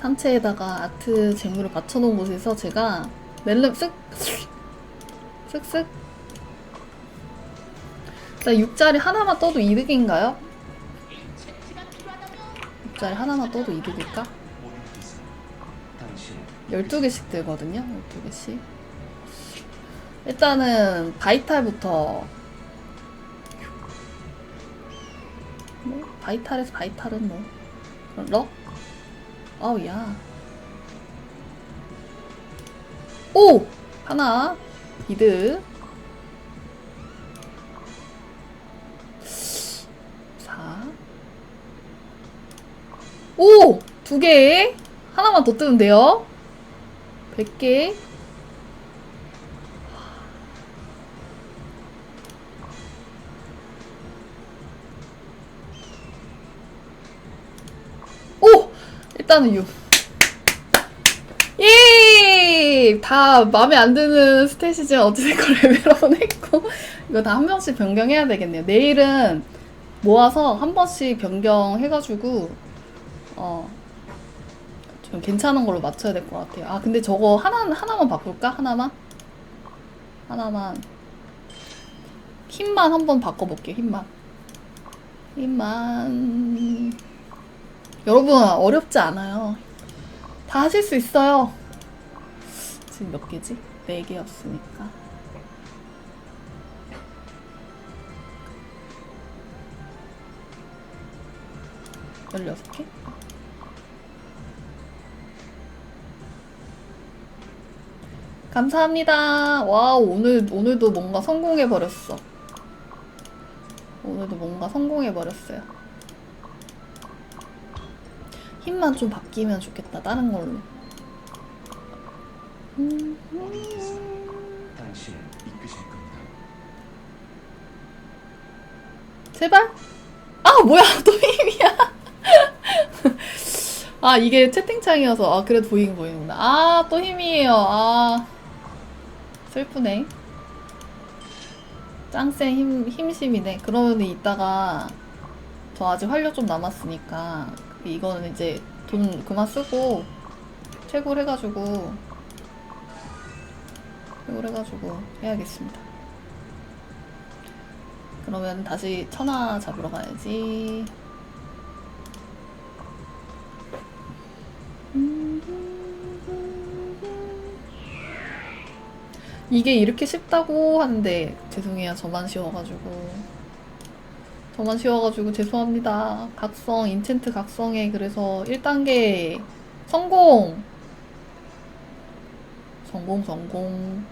상체에다가 아트 재물을 받쳐놓은 곳에서 제가 멜름 쓱 쓱쓱 자 6자리 하나만 떠도 이득인가요? 6자리 하나만 떠도 이득일까? 12개씩 들거든요 12개씩 일단은 바이탈부터 뭐 바이탈에서 바이탈은 뭐 럭? 아우 야 오! 하나 이득 4 오! 두 개! 하나만 더 뜨면 돼요 100개 일단은 6. 예! 다 마음에 안 드는 스탯이지만 어찌됐건 레벨업은 했고 이거 다한 번씩 변경해야 되겠네요. 내일은 모아서 한 번씩 변경해가지고 어. 좀 괜찮은 걸로 맞춰야 될 것 같아요. 아 근데 저거 하나 하나만 바꿀까? 하나만 하나만 힘만 한번 바꿔볼게요. 힘만 힘만 여러분 어렵지 않아요. 다 하실 수 있어요. 지금 몇 개지? 네 개였으니까. 열여섯 개? 감사합니다. 와 오늘 오늘도 뭔가 성공해 버렸어. 오늘도 뭔가 성공해 버렸어요. 힘만 좀 바뀌면 좋겠다. 다른 걸로. 음, 당신을 이끄실 겁니다. 제발. 아 뭐야 또 힘이야. 아 이게 채팅창이어서 아 그래도 보이긴 보이는구나. 아 또 힘이에요. 아 슬프네. 짱쌤 힘 힘심이네. 그러면 이따가 저 아직 활력 좀 남았으니까 이거는 이제 돈 그만 쓰고 채굴 해가지고 채굴 해가지고 해야겠습니다. 그러면 다시 천하 잡으러 가야지. 이게 이렇게 쉽다고 하는데 죄송해요 저만 쉬워가지고 저만 쉬워가지고 죄송합니다. 각성 인챈트 각성에 그래서 1단계 성공! 성공 성공